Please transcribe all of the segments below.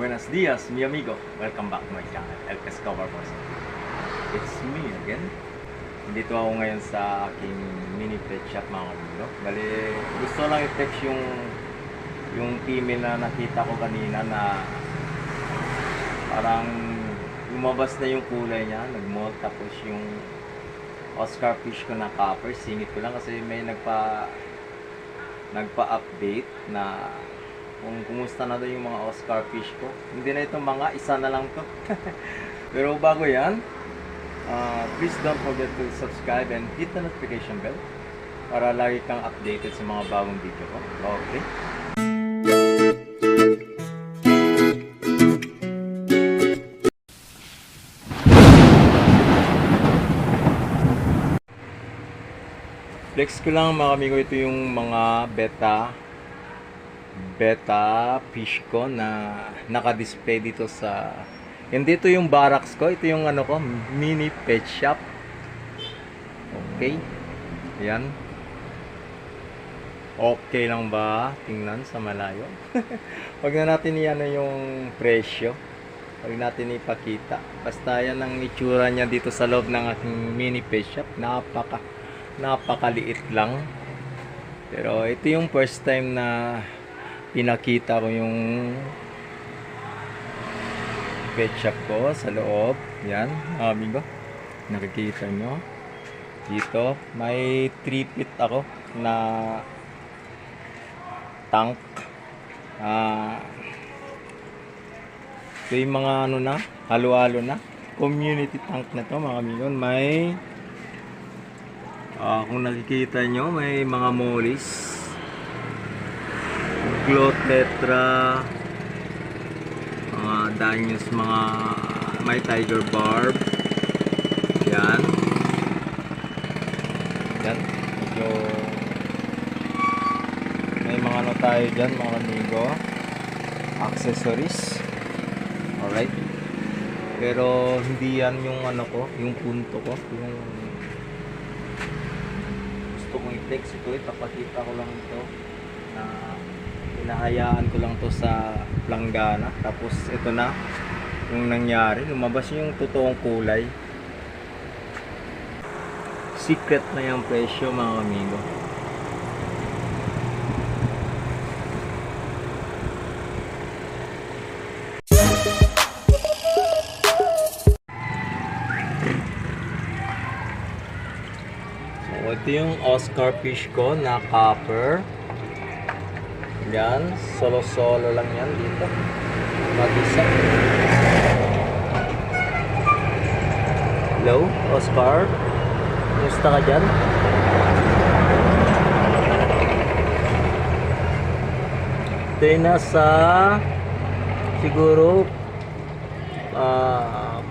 Buenos dias, mi amigo. Welcome back to my channel, El Pescover Boss. It's me again. Dito ako ngayon sa aking mini pet shop mga amigo. Bali, gusto lang i-text yung yung email na nakita ko kanina na parang lumabas na yung kulay niya, nag-mold tapos yung Oscar fish ko na copper, singit ko lang kasi may nagpa nagpa-update na kung kumusta na daw yung mga Oscar fish ko. Hindi na itong mga, isa na lang to. Pero bago yan, uh, please don't forget to subscribe and hit the notification bell para lagi kang updated sa mga bagong video ko. Okay? Flex ko lang mga amigo, ito yung mga beta beta fish ko na naka-display dito sa hindi ito yung barracks ko, ito yung ano ko, mini pet shop. Okay. Yan. Okay lang ba? Tingnan sa malayo. Huwag na natin iyan yung presyo. Huwag natin ipakita. Basta yan ang itsura niya dito sa loob ng aking mini pet shop. Napaka napakaliit lang. Pero ito yung first time na pinakita ko yung pet shop ko sa loob. Yan, mga amigo. Nakikita nyo. Dito, may 3 feet ako na tank. Ah, ito yung mga ano na, halo-halo na. Community tank na to mga amigo. May Ah, kung nakikita nyo, may mga mollies. Glotetra. Mga danyos, mga may tiger barb. Yan. Yan. Medyo may mga ano tayo dyan, mga amigo. Accessories. Alright. Pero hindi yan yung ano ko, yung punto ko, yung gusto kong i-text ito, ipapakita ko lang ito na hinahayaan ko lang to sa planggana. Tapos ito na yung nangyari. Lumabas yung totoong kulay. Secret na yung presyo mga amigo. So, ito yung Oscar fish ko na copper. Yan, solo-solo lang yan dito. Mag-isa. Hello, Oscar? Kumusta ka dyan? Ito yung nasa siguro ah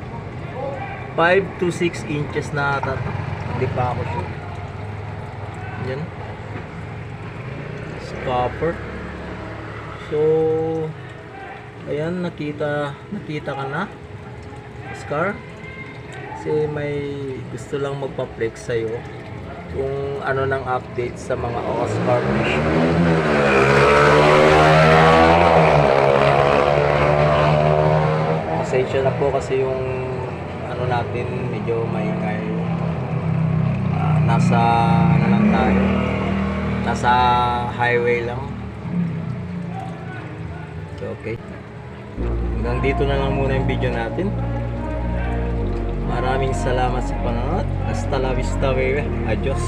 5 to 6 inches na ata. Hindi pa ako sure. Yan. Scopper. So, ayan, nakita, nakita ka na. Oscar. Kasi may gusto lang magpa-flex sa'yo kung ano nang update sa mga Oscar fish. Pasensya na po kasi yung ano natin medyo maingay. Ah, nasa ano lang tayo. Nasa highway lang. So, okay. Hanggang dito na lang muna yung video natin. Maraming salamat sa panonood. Hasta la vista, baby. Adios.